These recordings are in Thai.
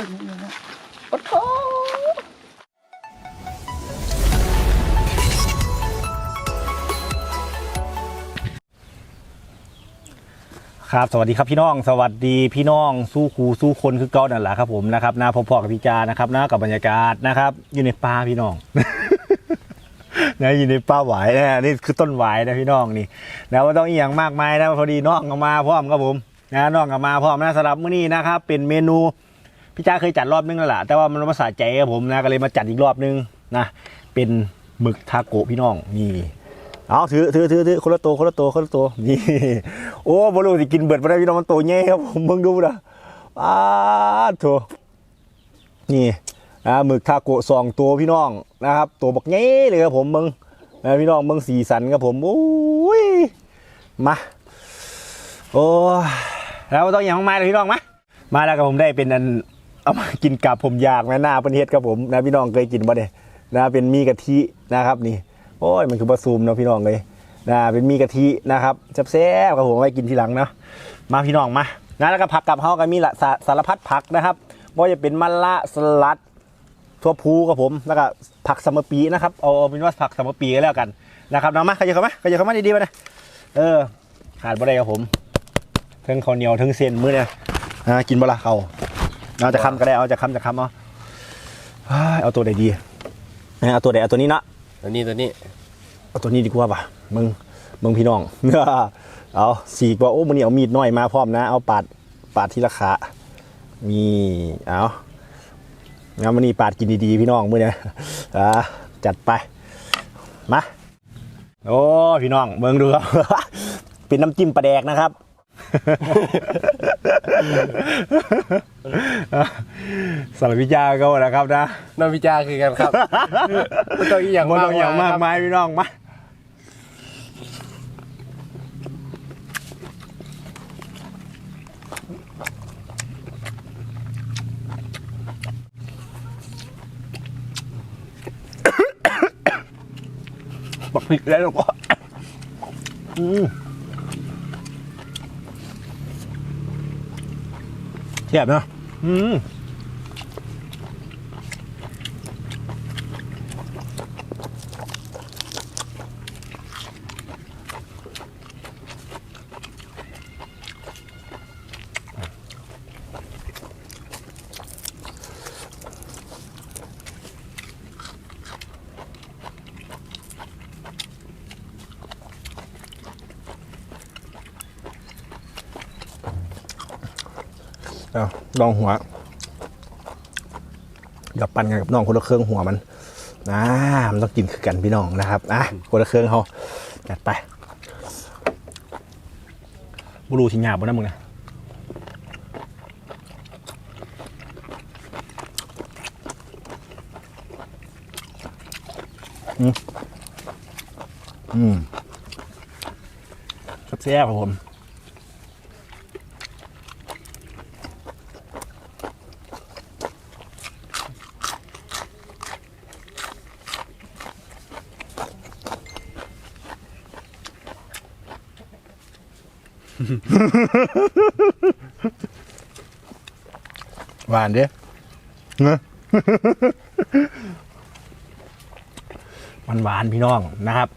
เป็นอย่างนี้นะโอ้โครับสวัสดีครับพี่น้องสวัสดีพี่น้องสู้ครูสู้คนคือเก่านั่นแหละครับผมนะครับนะพอๆกับพี่จานะครับนะกับบรรยากาศนะครับ อยู่ในป่าพี่น้องนะอยู่ในป่าหวายนะนี่คือต้นหวายนะพี่น้องนี่นะว่าต้องอีหยังมากมายนะพอดีน้องก็มาพร้อมครับผมนะน้องก็มาพร้อมนะสำหรับมื้อนี้นะครับ เป็นเมนู พี่จ้าเคยจัดรอบนึงแล้วล่ะแต่ว่ามันมาสะใจครับผมนะก็เลยมาจัดอีกรอบนึงนะเป็นหมึกทาโกะพี่น้องนี่เอาถือถือถือถือคนละตัวคนละตัวคนละตัวนี่โอ้บรูสิกินเบิดมาได้พี่น้องมันโตัวใหญ่ครับผมมึงดูนะอ้าโถนี่นะหมึกทาโกะสองตัวพี่น้องนะครับ ตัวบักใหญ่เลยครับผมมึงนะพี่น้องมึงสีสันครับผมโอ้ยมาโอ้แล้วต้องอย่างมากเลยพี่น้องมามาแล้วกับผมได้เป็นอัน เอามากินกับผมอยากนะหน้าประเทศครับผมนะพี่น้องเคยกินบ่เนี่ยนะเป็นมีกะทินะครับนี่โอ้ยมันคือบะซูมเนาะพี่น้องเลยนะเป็นมีกะทินะครับแซ่บๆครับผมไว้กินทีหลังเนาะมาพี่น้องมานะแล้วก็ผักกับเฮากันมีละสาสารพัดผักนะครับว่าจะเป็นมะละสลัดทั่วพูครับผมแล้วก็ผักสมปีนะครับเอาเป็นว่าผักสมปีก็แล้วกันนะครับน้องมาขยับเข้ามาขยับเข้ามาดีๆมาเลยเออขาดบ่ได้ครับผมทั้งข้าวเหนียวทั้งเส้นมื้อเนี่ยกินบ่ละเขา เอาจะคำก็ได้เอาจะคำจะคำเอาเฮ้ยเอาตัวไหนดีเอาตัวไหนเอาตัวนี้เนาะตัวนี้ตัวนี้เอาตัวนี้ดีกว่าป่ะมึงมึงพี่น้องเอาสีกว่าโอ้มันนี่เอามีดน้อยมาพร้อมนะ เอาปาดปาดที่ราคามีเอางั้นมันนี่ปาดกินดีๆพี่น้องมือเนี่ยอ่าจัดไปมาโอ้พี่น้องเมืองดูครับเป็นน้ำจิ้มปลาแดกนะครับ สารพิจาก็นะครับนะน้ำพิจาคือกันครับมันต้องอีกอย่างมันมากต้องอย่างมากมายพี่น้องมาบักพริกแล้วก็อืม แซ่บ เนอะอืมเอาลองหัว อย่าปั่นกันกับน้องคนละเครื่องหัวมันนะมันต้องกินคือกันพี่น้องนะครับอะคนละเครื่องเขาจัดไปบุรูทิ้งหยาบนนั้นมึงนะอืมอืมแซ่บครับผม หวานเด้เนอะมันหวานพี่น้องนะครับ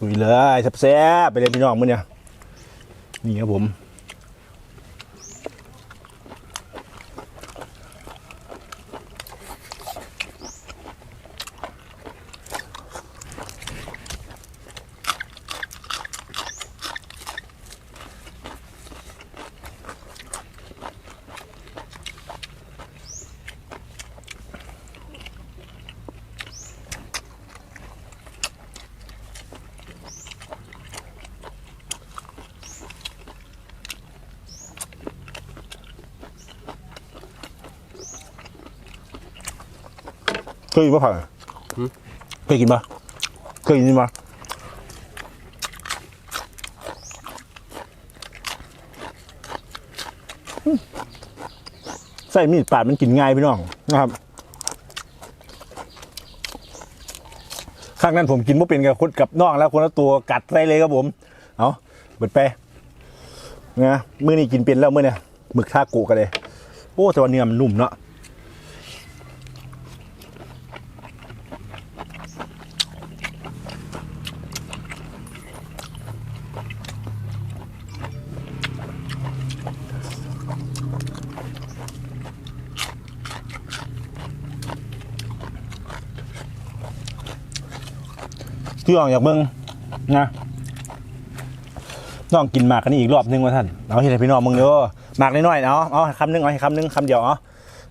ลุยเลยแซ่บๆไปเลยพี่น้องมื้อเนี่ย นี่ครับผม ยกินปะผักอะเคยกินปะเคยกินปะใส่มีดปาดมันกินง่ายพี่น้องนะครับข้างนั้นผมกินบ่เป็นกับคนกับน้องแล้วคนละตัวกัดใส่เลยครับผม เอาเบิดไปนะมื้อนี้กินเป็นแล้วมื้อเนี่ยหมึกทาโกะกันเลย โอ้แต่ว่าเนื้อมันนุ่มเนาะ ที่ออกจากเมืองนะน้องกินหมากกันอีกรอบนึงว่าท่านเอาเห็นพี่น้องมึงเด้อหมากน้อยๆเอาเอาคำนึงเอาให้คำนึงคำเดียวเอา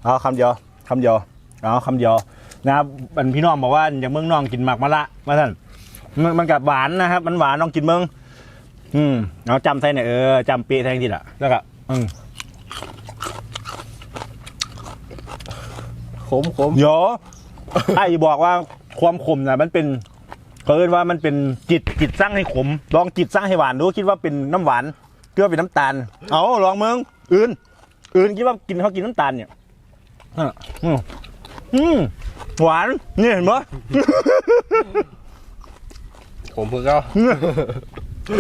เอาคำเดียวคำเดียวเอาคำเดียวนะครับอันพี่น้องบอกว่าอย่างเมืองน้องกินหมากมะละว่าท่านมันมันกับหวานนะครับ มันหวานน้องกินเมืองอืมเอาจำใส่หน่อยเออจำเปียแทงทีละแล้วก็อืมขมขมเดี๋ยวไอ้บอกว่าความขมน่ะมันเป็น เขาเรียกว่ามันเป็นจิตจิตสร้างให้ขม ลองจิตสร้างให้หวานดูคิดว่าเป็นน้ำหวานคิดว่าเป็นน้ำตาล เอาลองมึงอื่น อื่นคิดว่ากินเขากินน้ำตาลเนี่ยอะอืมอืมหวานนี่เห็นปะ ผมเพิ่งเอา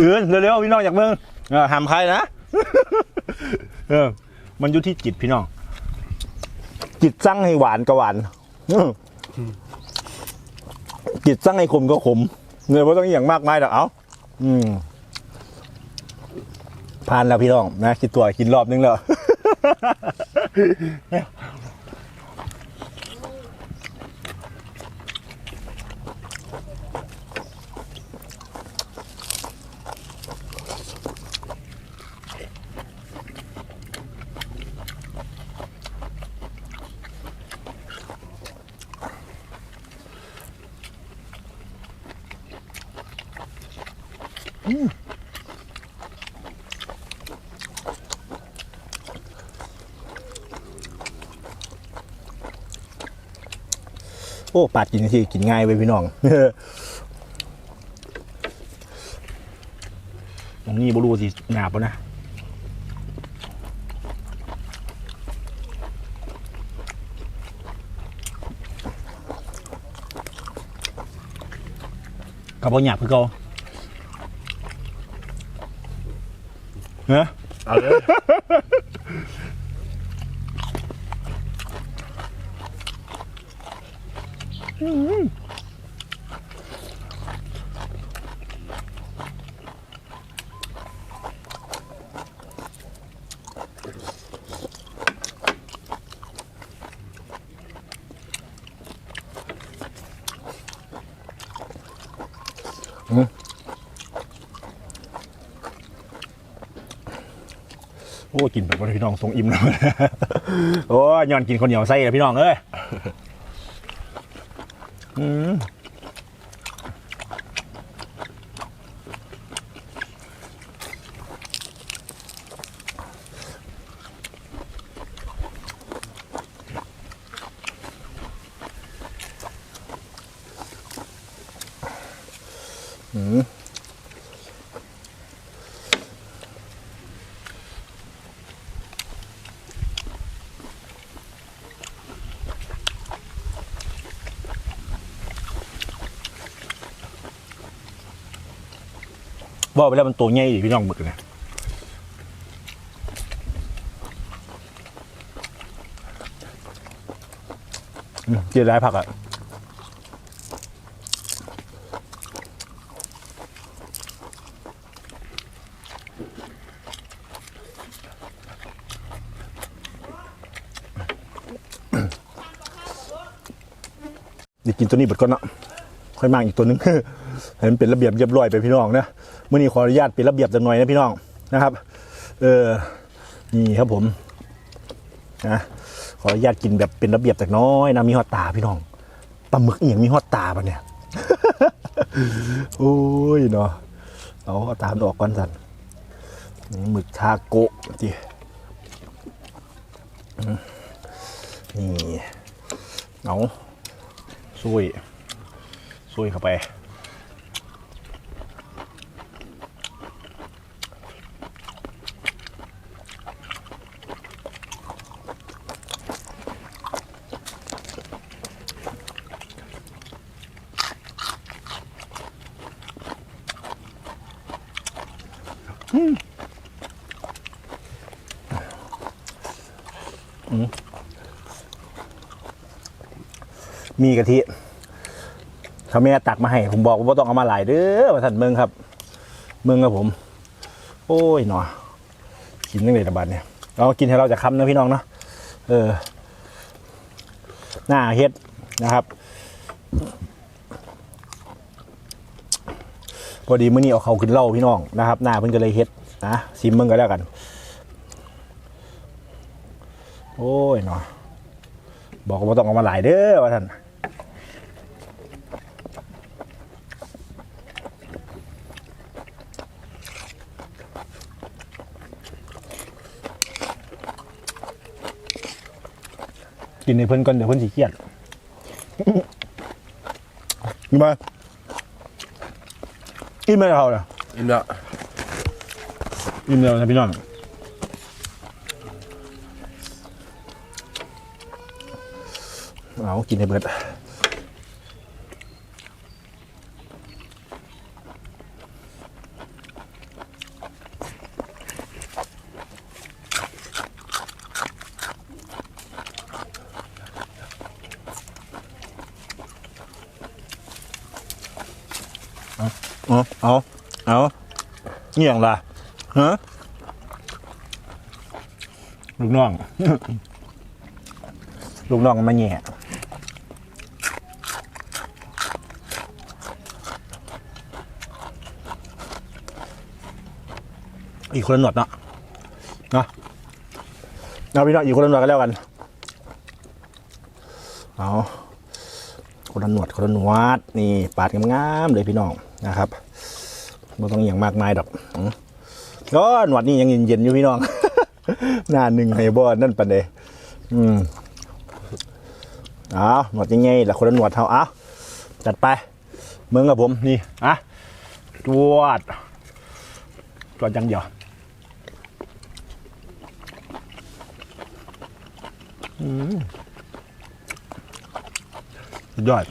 อื่นเร็วๆพี่น้องจากเมืองเออห้ามใครนะ เออ มันอยู่ที่จิตพี่น้อง จิตสร้างให้หวานก็หวานอื้อ จิตสร้างให้ขมก็ขมเนี่ยว่าต้องอย่างมากมายหรอกเอาอืมผ่านแล้วพี่น้องนะคิดตัวกินรอบนึงแล้ว โอ้ปาดกินทีกินง่ายไปพี่น้องตรงนี้บรูสิหนาปะนะกับบ่หยาบคือเก่าเนอะเอาเลย โอ้กินแบบว่าพี่น้องทรงอิ่มแล้ว โอ้ยย้อนกินคนเหนียวไส้เลยพี่น้องเอ้ย ว่าไปแล้วมันตัวใหญ่ดิพี่น้องหมึกนะอืมเจียร้ายผักอะเดี๋ยวกินตัวนี้เบิดก่อนเนาะค่อยมางอีกตัวนึง ให้มันเป็นระเบียบเรียบร้อยไปพี่น้องนะเมื่อนี้ขออนุญาตเป็นระเบียบจังหน่อยนะพี่น้องนะครับ เออนี่ครับผมนะขออนุญาตกินแบบเป็นระเบียบจากน้อยนะมีฮอตตาพี่น้องปลาหมึกอหย่างมีฮอตตาปะเนี่ยโอ้ยเนาะเอาตามนออกก่อนสันหมึกทาโกะจีนี่เอาซุยซุยเข้าไป มีกะทิถ้าแม่ตักมาให้ ผมบอกว่าต้องเอามาหลายเด้อมาสันเมืองครับ เมืองครับผม โอ้ยหนอกินตั้งแต่ตะบันเนี่ยเรากินให้เราจะคำนะพี่น้องเนาะเออ หน้าเฮ็ดนะครับพอดีมื้อนี้เอาเขาขึ้นเล่าพี่น้องนะครับ หน้าเพิ่นก็เลยเฮ็ดนะซิมเมึงก็แล้วกัน โอ้ยหนอบอกว่าต้องเอามาหลายเด้อว่าท่าน กินในเพิ่นก่อนเดี๋ยวเพิ่นสิเครียดกินมากินไม่เอาเลยอินเนาะอิ่มแล้วนะพี่น้องเอากินให้เบิด เอาเอาเอาเงี้ยงล่ะฮะลูกน้อง ลูกน้องมันมาแง่อีกคนละหนวดเนาะนะเอาพี่น้องอีกคนละหนวดกันแล้วกันเอาคนละหนวดคนละหนวดนี่ปาดงามๆเลยพี่น้อง นะครับไม่ต้องอย่างมากมายดอกก็หนวดนี่ยังเย็นๆอยู่พี่น้อง หน้าหนึ่งให้บ่นั่นปันเดอืมเอาหนวดยังไงล่ะคนละหนวดเท่าเอาจัดไปเมืองกับผมนี่อะจวดจวดอยังเดียวอืมยอด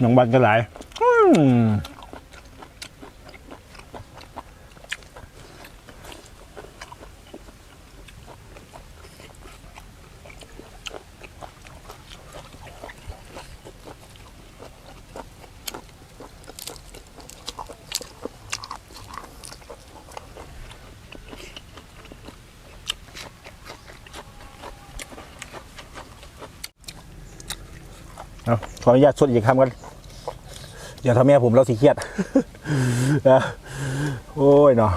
หนังบันกันหลายอืมเอขออนุญาตสดอีกคำกัน เดี๋ยวทำแม่ผมเราสีเครียดนะโอ้ยเนาะ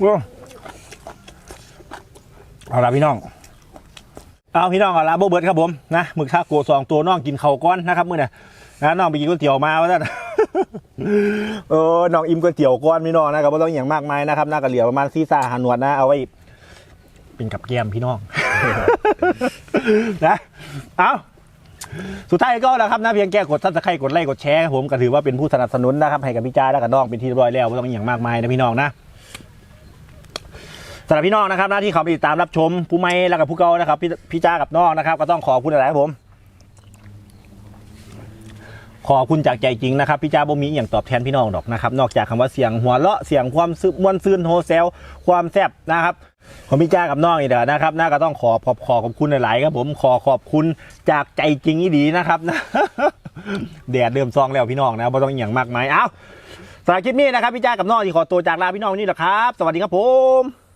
โอ้เอาละพี่น้อง เอาพี่น้องเอาละโบเบิร์ดครับผมนะหมึกทาโกะสองตัวน้องกินเข่าก้อนนะครับมื่อน่ะนะน้องไปกินก๋วยเตี๋ยวมาว่าท่านเออน้องอิ่มก๋วยเตี๋ยวก้อนพี่น้องนะครับไม่ต้องอย่างมากมายนะครับน่ากระเหลียวประมาณซีซ่าหานวดนะเอาไว้เป็นกับแกมพี่น้องนะเอา สุดท้ายก็แล้วครับนะเพียงแค่กดซับสไครต์กดไลค์กดแชร์ครับผมก็ถือว่าเป็นผู้สนับสนุนนะครับให้กับพี่จ้าและกับน้องเป็นที่เรียบร้อยแล้วไม่ต้องอย่างมากมายนะพี่น้องนะสำหรับพี่น้องนะครับนะที่เขาไปติดตามรับชมผู้ไม่และกับผู้เก่านะครับพี่พี่จ้ากับน้องนะครับ ก็ต้องขอบคุณหลายๆครับผม ขอบคุณจากใจจริงนะครับพี่จ้าบ่มีอย่างตอบแทนพี่น้องดอกนะครับ นอกจากคำว่าเสียงหัวเราะเสียงความซึมวนซืนโฮเซลความแซ่บนะครับ ผมพี่จ้ากับน้องนี่เด้อนะครับน่าก็ต้องขอขอบขอขอบคุณหลายๆครับผมขอขอบคุณจากใจจริงอีดีนะครับนะแดดเริ่มซองแล้วพี่น้องนะบ่ต้องอหย่างมากมายเอ้าสำหรับคลิปนี้นะครับพี่จ้ากับน้องที่ขอตัวจากลาพี่น้องนี่แหละครับ สวัสดีครับผม